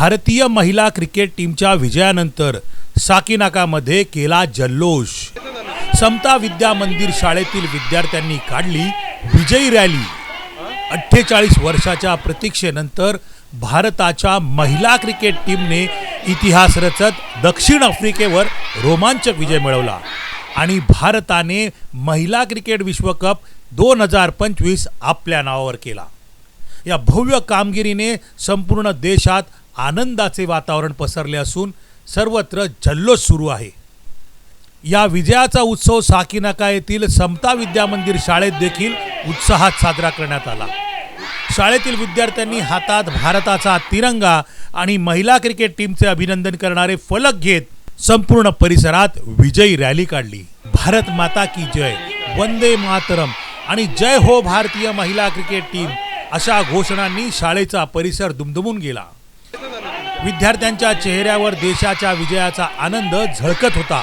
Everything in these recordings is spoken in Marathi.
भारतीय महिला क्रिकेट टीमच्या विजयानंतर साकीनाकामध्ये केला जल्लोष. समता विद्या मंदिर शाळेतील विद्यार्थ्यांनी काढली विजयी रॅली. अठ्ठेचाळीस वर्षाच्या प्रतीक्षेनंतर भारताच्या महिला क्रिकेट टीमने इतिहास रचत दक्षिण आफ्रिकेवर रोमांचक विजय मिळवला आणि भारताने महिला क्रिकेट विश्वकप दोन हजार पंचवीस आपल्या नावावर केला. या भव्य कामगिरीने संपूर्ण देशात आनंदाचे वातावरण पसरले असून सर्वत्र जल्लोष सुरू आहे. या विजयाचा उत्सव साकीनाका येथील समता विद्या मंदिर शाळेत देखील उत्साहात साजरा करण्यात आला. शाळेतील विद्यार्थ्यांनी हातात भारताचा तिरंगा आणि महिला क्रिकेट टीमचे अभिनंदन करणारे फलक घेत संपूर्ण परिसरात विजयी रॅली काढली. भारत माता की जय वंदे मातरम आणि जय हो भारतीय महिला क्रिकेट टीम अशा घोषणांनी शाळेचा परिसर दुमदुमून गेला. विद्यार्थ्यांच्या चेहऱ्यावर देशाच्या विजयाचा आनंद झळकत होता.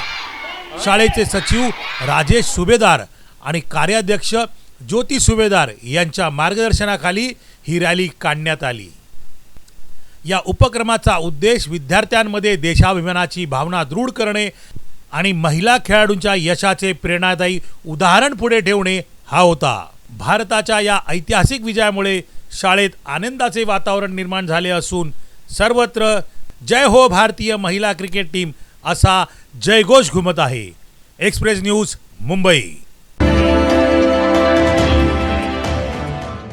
शाळेचे सचिव राजेश सुभेदार आणि कार्याध्यक्ष ज्योती सुभेदार यांच्या मार्गदर्शनाखाली ही रॅली काढण्यात आली. या उपक्रमाचा उद्देश विद्यार्थ्यांमध्ये देशाभिमानाची भावना दृढ करणे आणि महिला खेळाडूंच्या यशाचे प्रेरणादायी उदाहरण पुढे ठेवणे हा होता. भारताच्या या ऐतिहासिक विजयामुळे शाळेत आनंदाचे वातावरण निर्माण झाले असून सर्वत्र जय हो भारतीय महिला क्रिकेट टीम असा जयघोष घुमत आहे. Express news Mumbai.